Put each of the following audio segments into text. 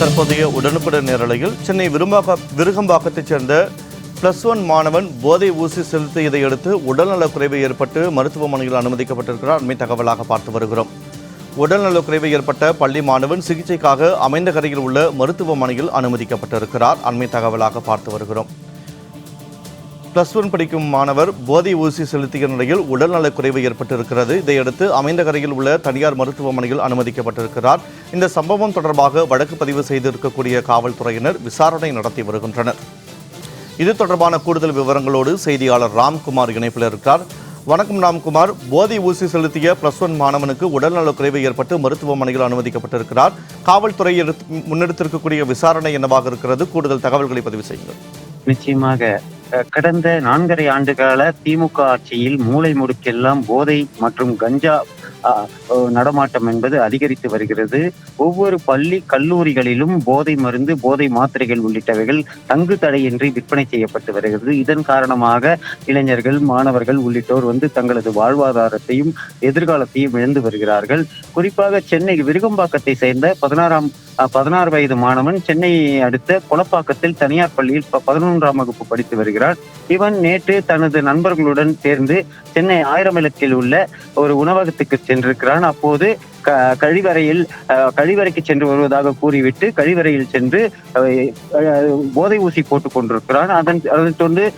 தற்போதைய உடனுக்குடன் நேரலையில் சென்னை விரும்பாக்க விருகம்பாக்கத்தைச் சேர்ந்த பிளஸ் ஒன் மாணவன் போதை ஊசி செலுத்தியதை அடுத்து உடல்நலக்குறைவு ஏற்பட்டு மருத்துவமனையில் அனுமதிக்கப்பட்டிருக்கிறார் அண்மை தகவலாக பார்த்து வருகிறோம். உடல்நலக்குறைவு ஏற்பட்ட பள்ளி மாணவன் சிகிச்சைக்காக அமைந்தகரையில் உள்ள மருத்துவமனையில் அனுமதிக்கப்பட்டிருக்கிறார் அண்மை தகவலாக பார்த்து வருகிறோம். பிளஸ் ஒன் படிக்கும் மாணவர் போதை ஊசி செலுத்திய நிலையில் உடல்நலக் குறைவு ஏற்பட்டிருக்கிறது. இதையடுத்து அமைந்தகரையில் உள்ள தனியார் மருத்துவமனையில் அனுமதிக்கப்பட்டிருக்கிறார். இந்த சம்பவம் தொடர்பாக வழக்கு பதிவு செய்திருக்கக்கூடிய காவல்துறையினர் விசாரணை நடத்தி வருகின்றனர். இது தொடர்பான கூடுதல் விவரங்களோடு செய்தியாளர் ராம்குமார் இணைப்பில் இருக்கிறார். வணக்கம் ராம்குமார். போதை ஊசி செலுத்திய பிளஸ் ஒன் மாணவனுக்கு உடல்நலக் குறைவு ஏற்பட்டு மருத்துவமனையில் அனுமதிக்கப்பட்டிருக்கிறார். காவல்துறை முன்னெடுத்திருக்கக்கூடிய விசாரணை என்னவாக இருக்கிறது? கூடுதல் தகவல்களை பதிவு செய்யுங்கள். நிச்சயமாக கடந்த நான்கரை ஆண்டுகால திமுக ஆட்சியில் மூளை முடுக்கெல்லாம் போதை மற்றும் கஞ்சா நடமாட்டம் என்பது அதிகரித்து வருகிறது. ஒவ்வொரு பள்ளி கல்லூரிகளிலும் போதை மருந்து போதை மாத்திரைகள் உள்ளிட்டவைகள் தங்கு தடையின்றி விற்பனை செய்யப்பட்டு வருகிறது. இதன் காரணமாக இளைஞர்கள் மாணவர்கள் உள்ளிட்டோர் வந்து தங்களது வாழ்வாதாரத்தையும் எதிர்காலத்தையும் இழந்து வருகிறார்கள். குறிப்பாக சென்னை விருகம்பாக்கத்தை சேர்ந்த பதினாறாம் பதினாறு வயது மாணவன் சென்னையை அடுத்த குளப்பாக்கத்தில் தனியார் பள்ளியில் ப- பதினொன்றாம் வகுப்பு படித்து வருகிறார். இவன் நேற்று தனது நண்பர்களுடன் சேர்ந்து சென்னை ஆயிரமிலத்தில் உள்ள ஒரு உணவகத்துக்கு சென்றிருக்கிறான். அப்போது க- கழிவறையில் அஹ், கழிவறைக்கு சென்று வருவதாக கூறிவிட்டு கழிவறையில் சென்று போதை ஊசி போட்டுக் கொண்டிருக்கிறான். அதன் அதன் தொடர்ந்து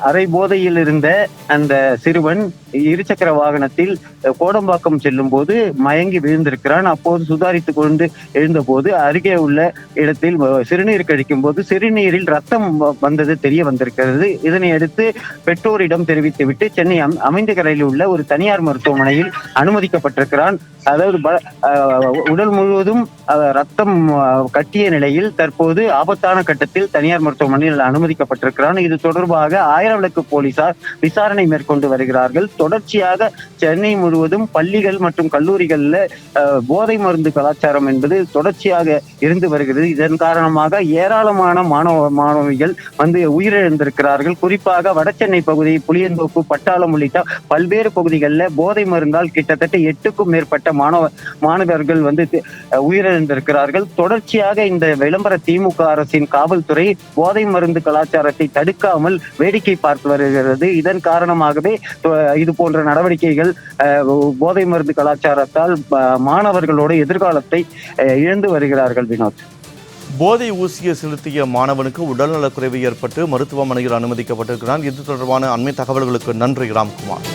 அரை போதையில் இருந்த அந்த சிறுவன் இருசக்கர வாகனத்தில் கோடம்பாக்கம் செல்லும் போது மயங்கி விழுந்திருக்கிறான். அப்போது சுதாரித்து கொண்டு எழுந்தபோது அருகே உள்ள இடத்தில் சிறுநீர் கழிக்கும் போது சிறுநீரில் ரத்தம் வ- வந்தது தெரிய வந்திருக்கிறது. இதனை அடுத்து பெற்றோரிடம் தெரிவித்துவிட்டு சென்னை அமைந்த கரையில் உள்ள ஒரு தனியார் மருத்துவமனையில் அனுமதிக்கப்பட்டிருக்கிறான். அதாவது உடல் முழுவதும் ரத்தம் கட்டிய நிலையில் தற்போது ஆபத்தான கட்டத்தில் தனியார் மருத்துவமனையில் அனுமதிக்கப்பட்டிருக்கிறான். இது தொடர்பாக ஆயிரம் விளக்கு போலீசார் விசாரணை மேற்கொண்டு வருகிறார்கள். தொடர்ச்சியாக சென்னை முழுவதும் பள்ளிகள் மற்றும் கல்லூரிகளில் போதை மருந்து கலாச்சாரம் என்பது தொடர்ச்சியாக இருந்து வருகிறது. இதன் காரணமாக ஏராளமான மாணவ மாணவிகள் வந்து உயிரிழந்திருக்கிறார்கள். குறிப்பாக வடசென்னை பகுதி புளியந்தோப்பு பட்டாளம் உள்ளிட்ட பல்வேறு பகுதிகளில் போதை மருந்தால் கிட்டத்தட்ட எட்டுக்கும் மேற்பட்ட மாணவ மாணவர்கள் வந்து உயிரிழந்திருக்கிறார்கள். தொடர்ச்சியாக இந்த விளம்பர திமுக அரசின் காவல்துறை போதை மருந்து கலாச்சாரத்தை தடுக்காமல் வேடிக்கை பார்த்து வருகிறது. இதன் காரணமாகவே இது போன்ற நடவடிக்கைகள் அஹ், போதை மருந்து கலாச்சாரத்தால் மாணவர்களோட எதிர்காலத்தை அஹ், இழந்து வருகிறார்கள் வினோத். போதை ஊசியை செலுத்திய மாணவனுக்கு உடல்நலக்குறைவு ஏற்பட்டு மருத்துவமனையில் அனுமதிக்கப்பட்டிருக்கிறான். இது தொடர்பான அண்மை தகவல்களுக்கு நன்றி ராம்குமார்.